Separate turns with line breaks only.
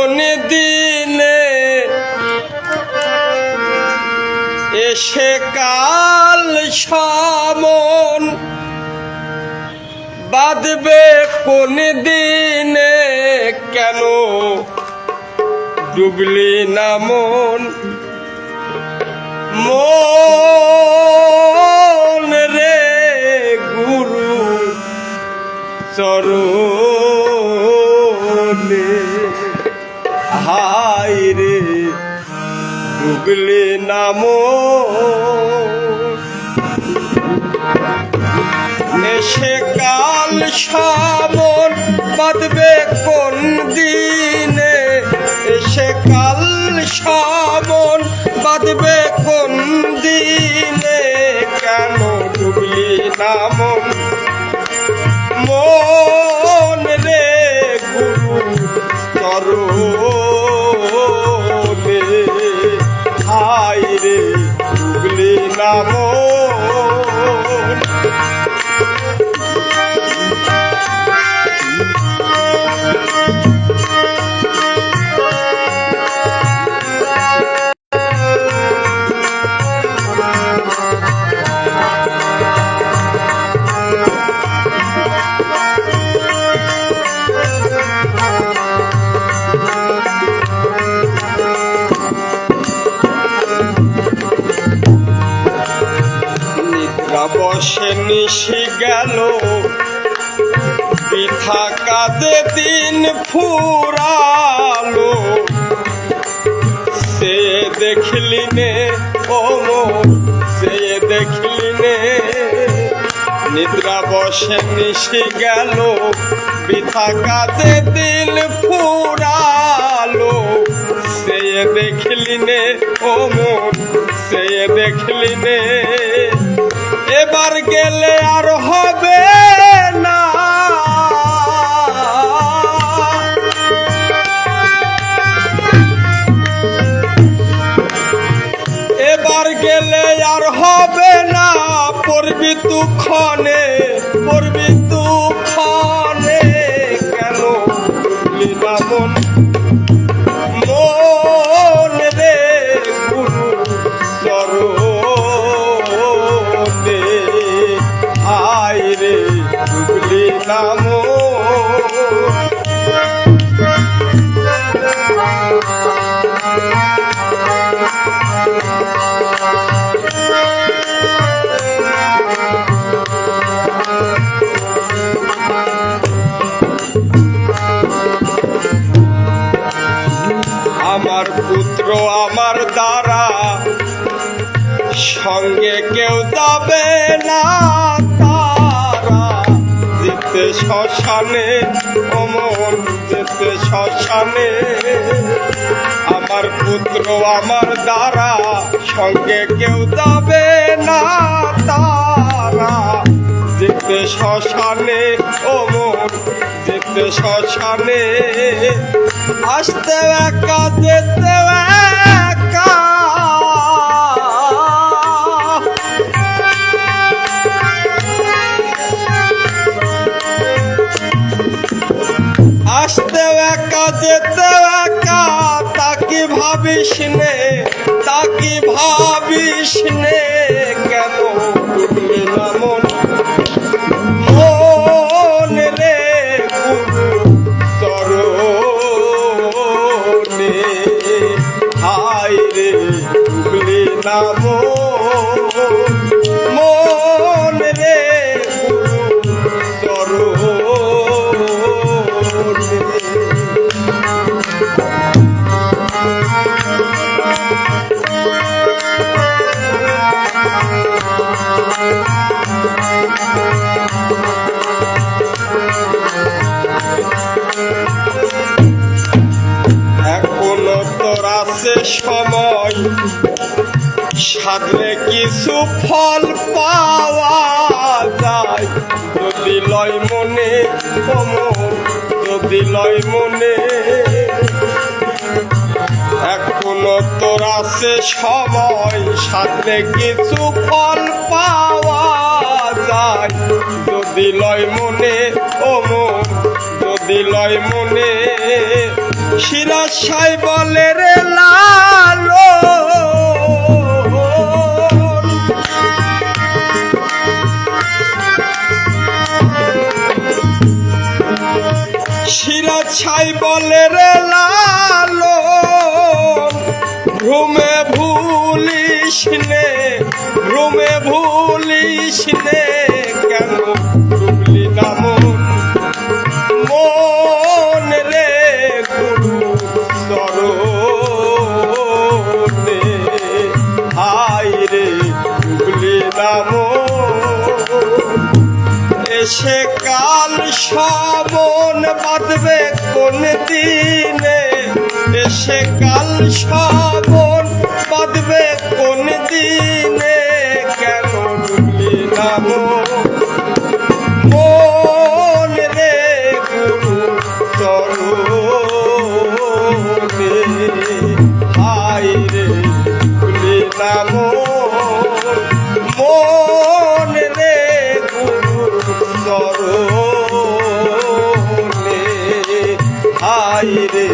কোন দিনে এসে কাল সমন বাঁধবে কোন দিনে কেন ডুবলি না মন? মন রে ডুবলি নাম। এসে কাল সামন বাঁধবে কোন দিনে? এসে কাল সামন বাঁধবে কোন দিনে? কেন ডুবলি নামন মন বসে নিশি গেল। পিঠা কাজে দিন ফুরালো। সে দেখলি নে ও সে দেখলি নে নিদ্রা বসে নিশি গেল। পিঠা কাজে দিন ফুরালো। সে দেখলি নে ও সে দেখলি নে এবার গেলে আর হবে না। এবার গেলে আর হবে না। পড়বি তুক্ষণে কেন মন মন দ্বারা সঙ্গে কেউ যাবে না তারা। যেতে শ্মশানে অমন যেতে শ্মশানে। আমার পুত্র, আমার দ্বারা সঙ্গে কেউ যাবে না তারা। যেতে শ্মশানে অমন যেতে শ্মশানে। আসতে একা, যেতে যেতে একা তাকে ভাবিস নে? তাকে ভাবিস নে? কেন এখনও তোর আছে সময়। সাধলে কিছু ফল পাওয়া যায়। যদি লয় মনে যদি লয় মনে আছে সময়, সাথে কিছু ফল পাওয়া যায়। যদি লয় মনে, ও মন, যদি লয় মনে শিরাশাই বলে রে লালো শিরাছাই বলে রে লালো ঘুমে ভুলিস নে কেন? না মন। রে গুরু সরতে হাই রে ডুবলি না এসে কাল শ্রাবণ বাঁধবে কোন দিনে? এসে কাল শ্রাবণ চরণে হাই রে